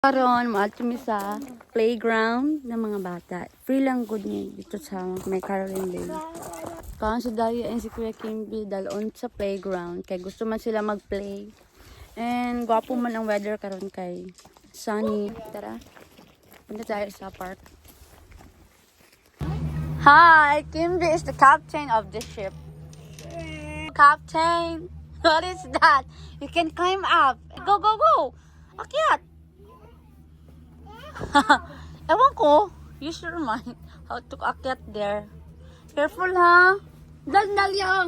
Karon, maato mi sa playground ng mga bata. Free lang good ni dito sa may Caroline Bay. Kaon si Dalia and si Kuya Kimby dalon sa playground kay gusto man sila mag-play. And gwapo man ang weather karon kay sunny. Tara. Punta tayo sa park. Hi, Kimby is the captain of the ship. Captain, what is that? You can climb up. Go, go, go. Akyat. Ewan ko. Use your mind how to akyat there. Careful ha. Dal-dal yan.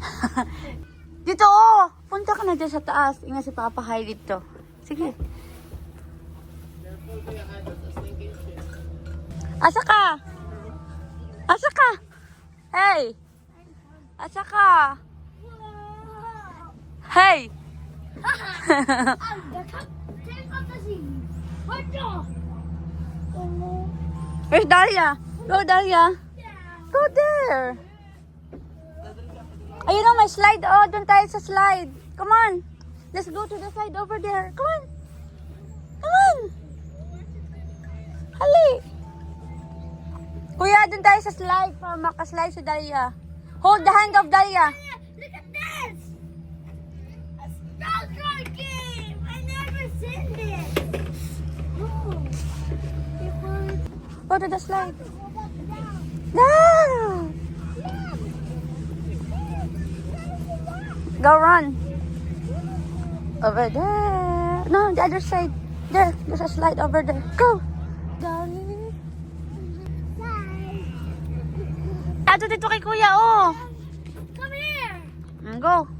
dito oh. Punta ka na dyan sa taas. Ingat si Papa Hi dito. Sige. Asa ka? Asa ka? Hey! Asa ka? Hey! I'm the captain of the sea. What the? Oh, Where's Dalia? Go, Dalia. Go there. Ayun na, may slide. Oh, doon tayo sa slide. Come on. Let's go to the side over there. Come on. Come on. Hali. Kuya, doon tayo sa slide para makaslide si Dalia. Hold the hand of Dalia. Look at this! A Trek game! I never seen this! Go to the slide. Go back down. There. Yeah. Go run. Over there. No, the other side. There. There's a slide over there. Go. Ato dito kay kuya, oh. Come here! Mm, Go.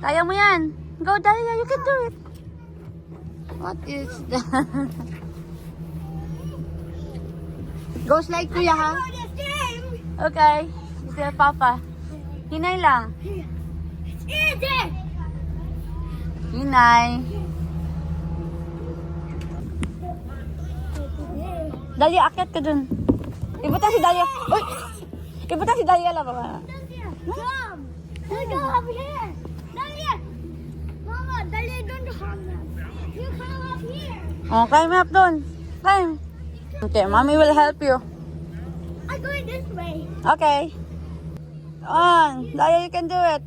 Kaya mo yan. Go, Dalia. You can do it. What is that? Go slide, kuya, ha? Okay. Ito yung papa. Hinay lang. Hinay. Dalia, akyat ka dun. Ibutan si Dalia. Uy! Ibutan si Dalia lang. Dalia, come! Let's go up here! Dalia! Mama, Dalia don't have that. You come up here! Oh, climb up dun. Climb. Okay, mommy will help you. I'm going this way. Okay. On. Dalia, you can do it.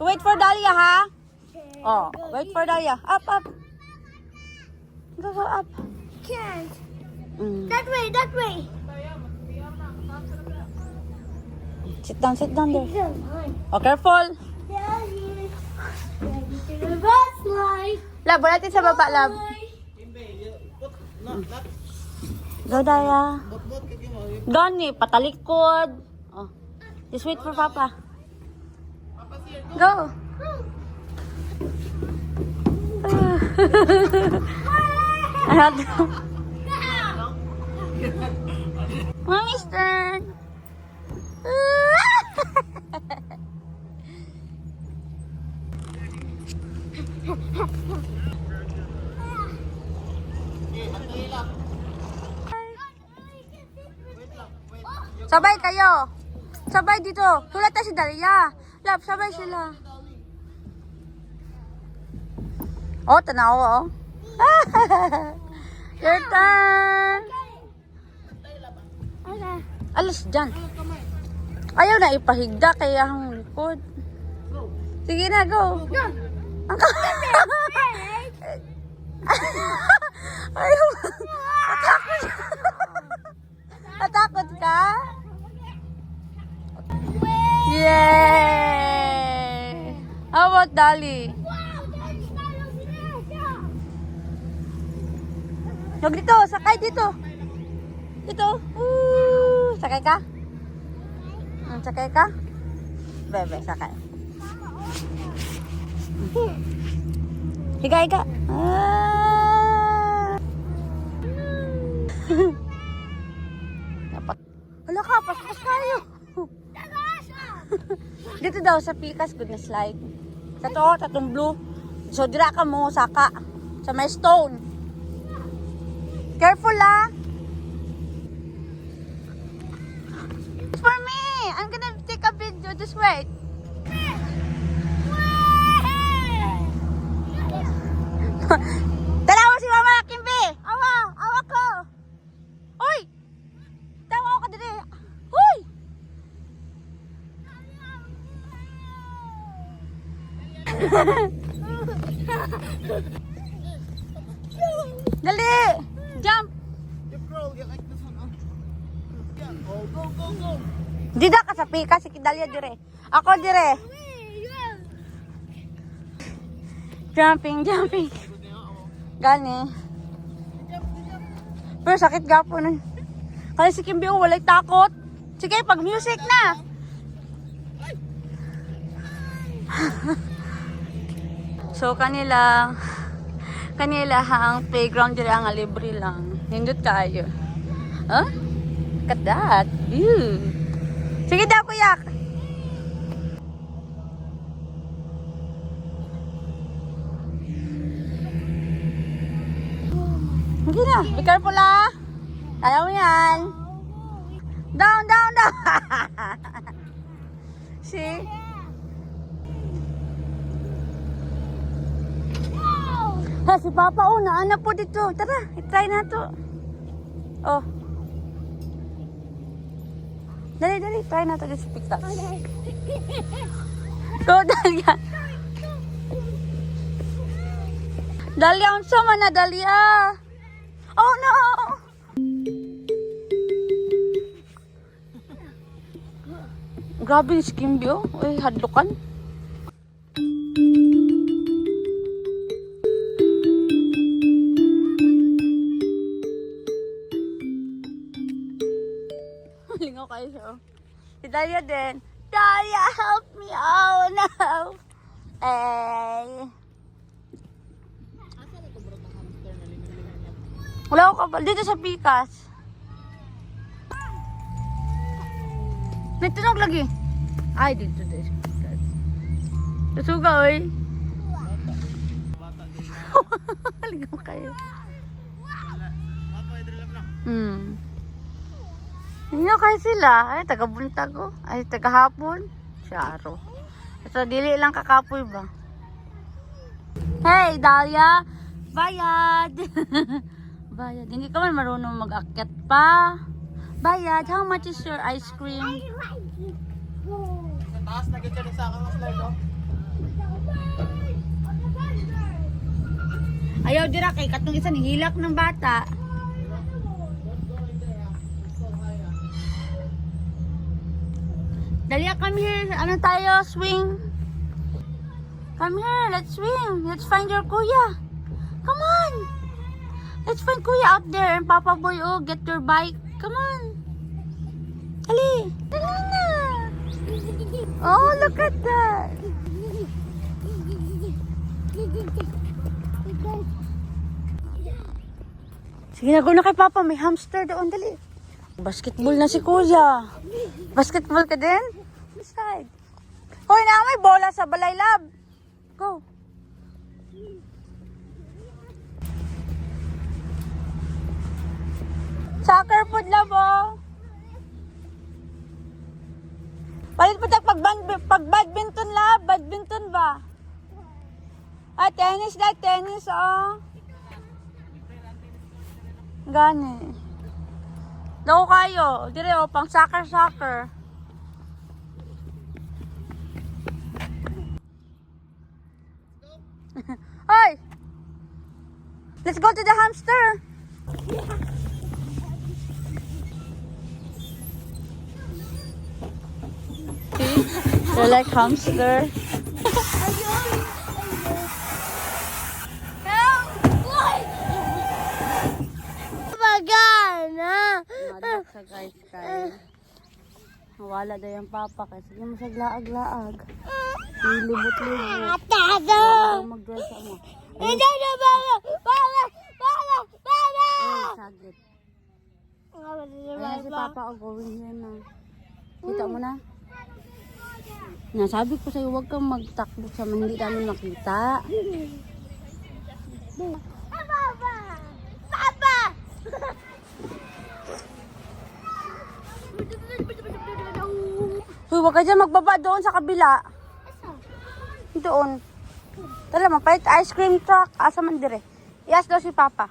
Wait for Dalia, ha? Oh, wait for Dalia. Up, up. Go, go up. Can't. Mm. That way, that way. Sit down, sit down there. Oh, careful. Daddy. Ready to the bus line. Lab, wala natin sa baba, lab. Go, Dalia. Gani, patalikod. Oh. Just wait for Papa. Go. Ano? Mommy's turn. Sabay kayo. Sabay dito. Tulad tayo si Dalia. Lab, sabay sila. Oh, tanaw oh. Your turn. Alas dyan. Ayaw na ipahigda kaya ang likod. Sige na, go. Go. Ang Ayaw. Yay! How about Dali? Huwag dito, sakay dito. Dito. Woo! Sakay ka? Hmm, sakay ka? Bebe, sakay. Higa, higa. Ah! Dapat. Hala ka, paspas tayo. Dito daw sa pikas, good na slide. Sa to, tatong blue. So, dira ka mo, saka. Sa may stone. Careful. It's for me. I'm gonna take a video. Just wait. Tanawa si Mama Kimbi! Awa! Awa ko! Uy! Tawa ka dili! Uy! Dali! Jump! If girl, get like this one, huh? Yeah. Oh, go, go, go. Dida ka sa pika si Kidalia dire. Ako dire. Jumping, jumping. Gani. Pero sakit gapo nun. Kaya si Kimby oh, walay takot. Sige, pag music na. so kanila kanila ang playground dira nga libre lang. Hindot kayo. Huh? Look at that. Ew. Sige daw, kuyak. Hindi na. Be careful ah. Ayaw mo yan. Down, down, down. See? Ha, si Papa, oh, naana po dito. Tara, try na to. Oh. Dali, dali, try na to. Just pick that. Go, Dalia. Dalia, unsa man na, Dalia? Oh, no! Grabe si Kimby, oh. Uy, hadlukan. Lingaw kayo oh. Si Dalia din. Dalia, help me out now. Eh. Wala ko kabal. Dito sa Pikas. May tunog lagi. Ay, dito dito sa Pikas. Susuga, oy. Lingaw kayo. Hmm. Hindi kay sila. Ay, taga-buntag ko. Ay, taga-hapon. Syaro. Ito, dili lang kakapoy ba? Hey, Dahlia! Bayad! Bayad. Hindi ka man marunong mag-akyat pa. Bayad. How much is your ice cream? Sa taas, nag-itcha sa akin ng slide, oh. Ayaw dira kay katong isa ni hilak ng bata. Dalia, come here. Ano tayo? Swing. Come here. Let's swing. Let's find your kuya. Come on. Let's find kuya out there and Papa Boy. Oh, get your bike. Come on. Dali. Dali na. Oh, look at that. Sige na, go na kay Papa. May hamster doon. Dali. Basketball na si Kuya. Basketball ka din? Side. Hoy, na may bola sa balay lab. Go. Soccer food lab, oh. Palit pa tayo pag, pag badminton lab. Badminton ba? Ah, tennis na, tennis, oh. Gani. Daw kayo. Dire o, pang soccer-soccer. Hoy! Let's go to the hamster. See? They're like hamster. Magana. Madak sa guys kay. Wala daw yung papa kasi sige mo sa laag-laag. Lilibot-libot. Tado. Mag-dress mo. Hindi na. Bala. Bala. Bala. Ay, saglit. Ayan si papa o going here na. Kita mo na? Nasabi ko sa'yo, huwag kang magtakbo sa mga hindi namin makita. Papa. Papa. Hoy, huwag ka dyan magbaba doon sa kabila. Doon. Tara, mapait ice cream truck. Asa man dire? Ias daw si Papa.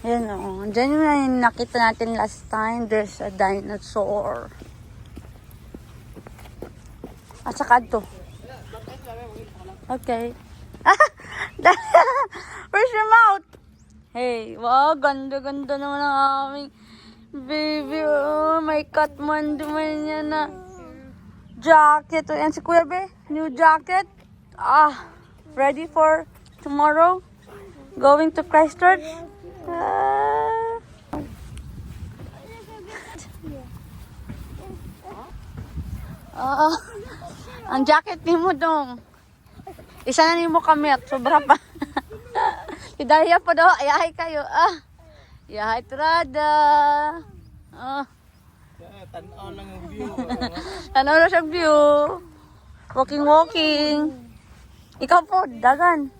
Ayan o. Diyan yung na- nakita natin last time. There's a dinosaur. At saka ito. Okay. Where's your mouth? Hey, wow, ganda-ganda naman ang aming baby. Oh, may Kathmandu man yan na jacket. O, yan si Kuya Be. New jacket. Ah, ready for tomorrow? Going to Christchurch? Ah. Ah, ang jacket ni mo dong. Isa na ni mo kami at sobra pa. Hidaya pa daw, ayahay kayo. Ah, yahay trada. Ah, Eh, Tanaw lang yung view. ano na siya view? Walking, walking. Ikaw po, dagan.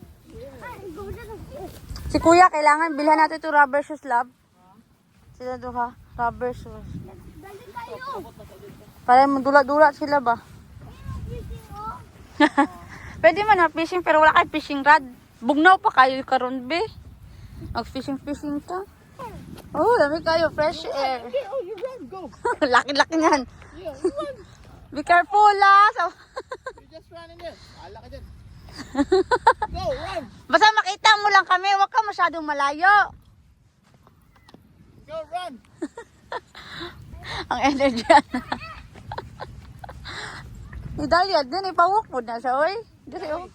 Si kuya, kailangan bilhan natin ito rubber shoes, love. Sila to ha, rubber shoes. Kayo. Para dula-dula sila ba? Oh. Pwede man na fishing pero wala kay fishing rod. Bugnaw pa kayo karon be. Mag fishing fishing ka. Oh, dami kayo fresh air. Oh, you run, go. Laki-laki niyan. Yeah, you run. Be careful ah. So, You just run in there. Ala ka dyan. Go, run. basta makita mo lang kami, wag ka masyadong malayo. Go, run. Ang energy na. Ni Dalia, din ipawalk mo na siya, oy. Dili, oh.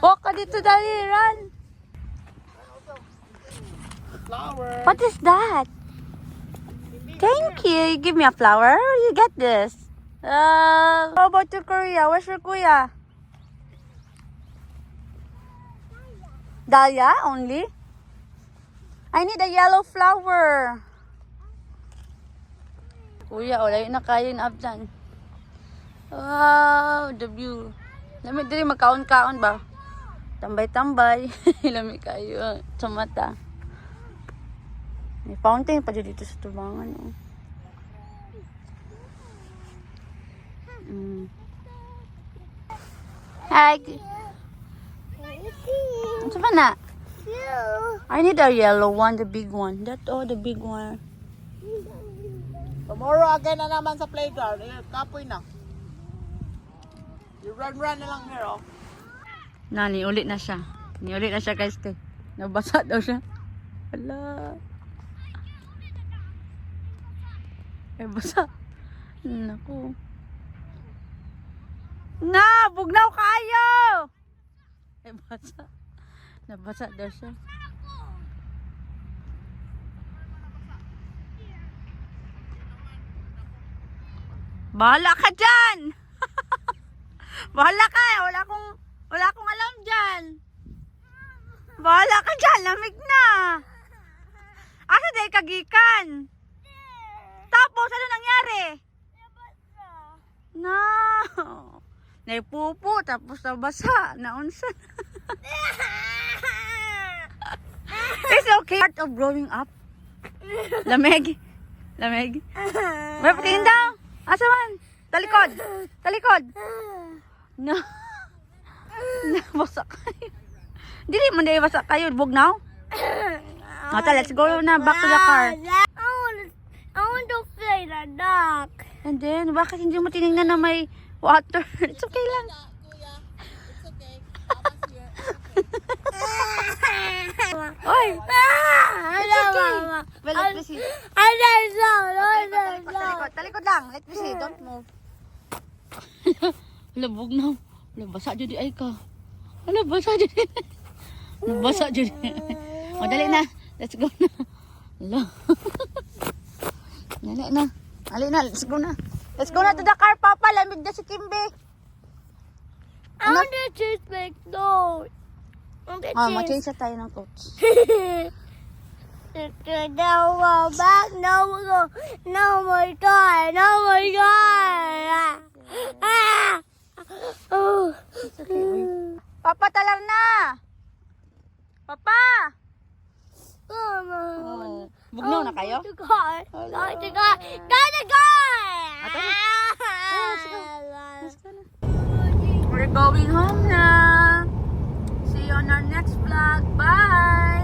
Walk ka dito, Dalia, run. Flower. What is that? Thank you. You give me a flower. You get this? Uh, how about your Korea? Where's your kuya? Dahlia only? I need a yellow flower. Kuya, wala na kayo na dyan. Wow, the view. Lamig dili magkaon-kaon ba? Tambay-tambay. Lamig kayo sa mata. May fountain pa dito sa tubangan. Oh. Mm. Hi. Ano ba na? I need a yellow one, the big one. That oh, the big one. Tomorrow again na naman sa playground. Eh, kapoy na. You run, run na lang here, oh. Na, niulit na siya. Niulit na siya guys. Nabasa daw siya. Hala. Eh, basa. Naku. Na, bugnaw kayo! Eh, basa. Nabasa daw siya. Bahala ka dyan! Bahala ka eh. Wala akong, wala akong alam dyan. Bahala ka dyan. Lamig na. Asa day kagikan? Tapos, ano nangyari? No. Naipupo, tapos nabasa. Naunsa. It's okay. Part of growing up. Lamig. Lamig. May patingin daw. Asa man? Talikod. Talikod. No. Nabasa kayo. Dili mo na basa kayo. Bugnaw. Ata, let's go na back to the car. I want to, I want to play the duck. And then, bakit hindi mo tinignan na may water? It's okay lang. Kuya, it's okay. Oy! Ah, It's okay. Well, let me see. I don't know. Talikod, talikod, talikod. Talikod lang. Let me see. Don't move. Wala, bugnaw. Wala, basa dyan di ay ka. Wala, basa dyan. Basa dyan. O, dali na. Let's go na. Wala. Dali na. Dali na, let's go na. Let's go na to the car, Papa. Lamig na si Kimbe. I want to want to Ah, choose. mag-change tayo ng coach. No more back, no more, no more God, no more God. Ah! Oh. Papa, talang na! Papa! Oh, bugnaw na kayo? Go to God. Go to God. Go to God. Na. We're going home na. See you on our next vlog. Bye!